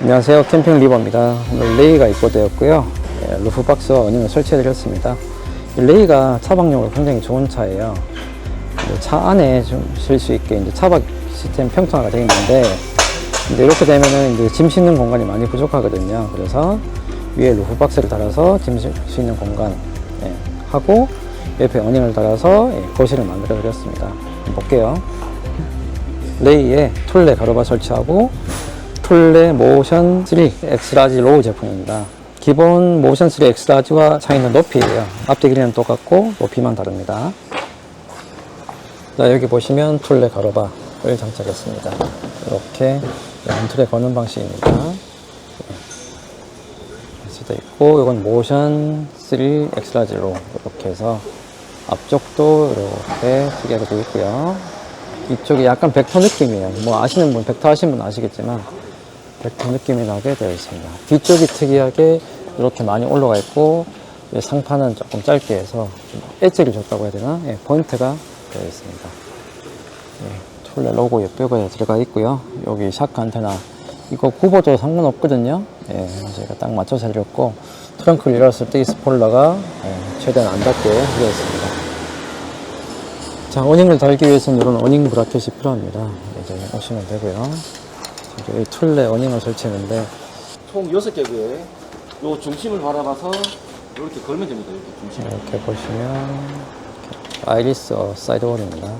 안녕하세요. 캠핑 리버입니다. 오늘 레이가 입고되었고요. 예, 루프박스와 어닝을 설치해 드렸습니다. 이 레이가 차박용으로 굉장히 좋은 차예요. 차 안에 좀쉴수 있게 이제 차박 시스템 평통화가 되어 있는데 이제 이렇게 되면은 이제 짐 싣는 공간이 많이 부족하거든요. 그래서 위에 루프박스를 달아서 짐 쉴 수 있는 공간 예, 하고 옆에 어닝을 달아서 예, 거실을 만들어 드렸습니다. 볼게요. 레이에 툴레 가로바 설치하고 툴레 모션 3 엑스라지 로우 제품입니다. 기본 모션 3 엑스라지와 차이는 높이에요. 앞뒤 길이는 똑같고 높이만 다릅니다. 자, 여기 보시면 툴레 가로바를 장착했습니다. 이렇게 한툴에 거는 방식입니다. 수도 있고 이건 모션 3 엑스라지 로우 이렇게 해서 앞쪽도 이렇게 특이하게 되어 있고요. 이쪽이 약간 벡터 느낌이에요. 뭐 아시는 분, 벡터 하시는 분 아시겠지만 벡터 느낌이 나게 되어 있습니다. 뒤쪽이 특이하게 이렇게 많이 올라가 있고 이 상판은 조금 짧게 해서 좀 엣지를 줬다고 해야 되나? 예, 포인트가 되어 있습니다. 예, 툴레 로고 옆벽에 들어가 있고요. 여기 샤크 안테나 이거 굽어도 상관없거든요. 예, 제가 딱 맞춰서 해드렸고 트렁크를 열었을 때 이 스포일러가 예, 최대한 안 닿게 되어 있습니다. 자, 어닝을 달기 위해서는 이런 어닝 브라켓이 필요합니다. 이제 오시면 되고요. 이 툴레 어닝을 설치했는데 총 6개고에 요 중심을 바라봐서 이렇게 걸면 됩니다. 이렇게 중심. 이렇게 보시면 아이리스 어, 사이드월입니다.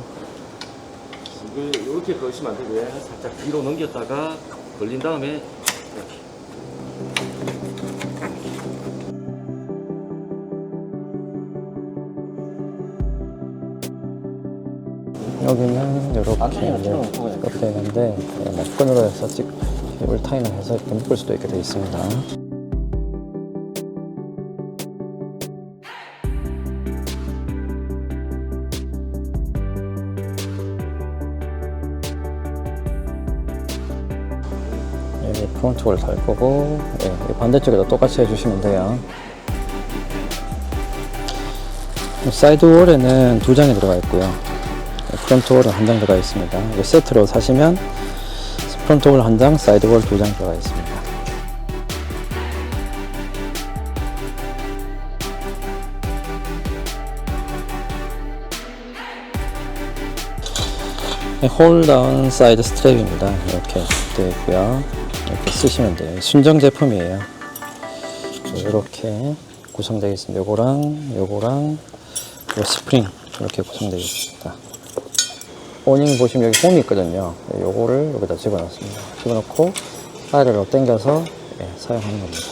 이걸 이렇게 걸시면 안 되고요. 살짝 뒤로 넘겼다가 걸린 다음에 여기는 이렇게 그냥 이렇게 있는데 예, 뭐 끈으로 해서 찍 힙을 타인을 해서 이렇게 묶을 수도 있게 되어 있습니다. 여기 프론트를 달 거고 예, 이 반대쪽에도 똑같이 해주시면 돼요. 사이드 월에는 두 장이 들어가 있고요. 네, 프론트 월은 한 장 들어가 있습니다. 이거 세트로 사시면 프론트 월한 장, 사이드 월두장 들어가 있습니다. 네, 홀다운 사이드 스트랩입니다. 이렇게 되어 있고요. 이렇게 쓰시면 돼요. 순정 제품이에요. 이렇게 구성되어 있습니다. 요거랑 요거랑 요 스프링 이렇게 구성되어 있습니다. 오닝 보시면 여기 홈이 있거든요. 요거를 여기다 집어넣습니다. 집어넣고 파일을 당겨서 예, 사용하는 겁니다.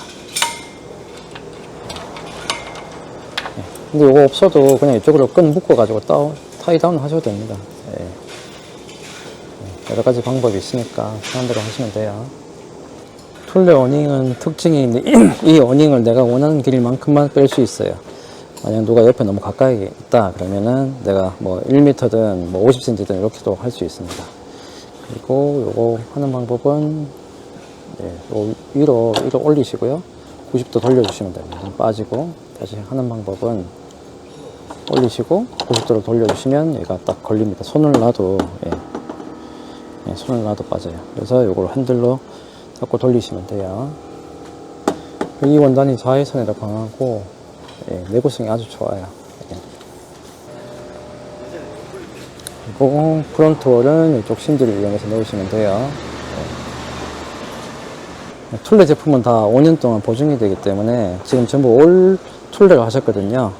예, 근데 요거 없어도 그냥 이쪽으로 끈 묶어가지고 따, 타이다운 하셔도 됩니다. 예. 예, 여러 가지 방법이 있으니까 편한 대로 하시면 돼요. 툴레 어닝은 특징이 있는데 이 어닝을 내가 원하는 길만큼만 뺄 수 있어요. 만약 누가 옆에 너무 가까이 있다 그러면은 내가 뭐 1m든 뭐 50cm든 이렇게도 할 수 있습니다. 그리고 요거 하는 방법은 예, 요 위로 위로 올리시고요. 90도 돌려주시면 됩니다. 빠지고 다시 하는 방법은 올리시고 90도로 돌려주시면 얘가 딱 걸립니다. 손을 놔도 예, 예, 손을 놔도 빠져요. 그래서 요걸 핸들로 잡고 돌리시면 돼요. 이 원단이 자외선에도 강하고 예, 내구성이 아주 좋아요. 예. 그리고 프론트 월은 이쪽 심지를 이용해서 넣으시면 돼요. 예. 툴레 제품은 다 5년 동안 보증이 되기 때문에 지금 전부 올 툴레를 하셨거든요.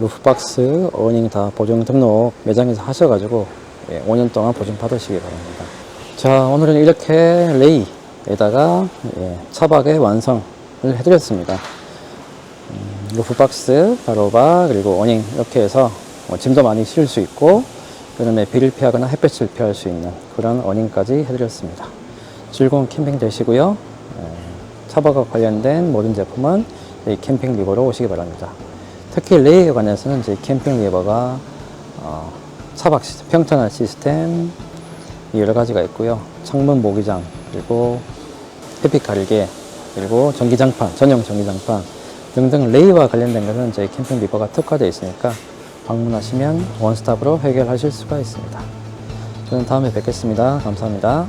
루프박스, 어닝 다 보증 등록 매장에서 하셔가지고 예, 5년 동안 보증 받으시기 바랍니다. 자, 오늘은 이렇게 레이에다가 예, 차박의 완성을 해드렸습니다. 음, 루프박스, 가로바, 그리고 어닝 이렇게 해서 어, 짐도 많이 실을 수 있고 그 다음에 비를 피하거나 햇볕을 피할 수 있는 그런 어닝까지 해드렸습니다. 즐거운 캠핑 되시고요. 예, 차박과 관련된 모든 제품은 이 캠핑 리버로 오시기 바랍니다. 특히 레이에 관해서는 저희 캠핑 리버가 어, 차박 시스템, 평탄화 시스템 여러 가지가 있고요. 창문 모기장 그리고 햇빛 가리개 그리고 전기장판 전용 전기장판 등등 레이와 관련된 것은 저희 캠핑 리버가 특화되어 있으니까 방문하시면 원스톱으로 해결하실 수가 있습니다. 저는 다음에 뵙겠습니다. 감사합니다.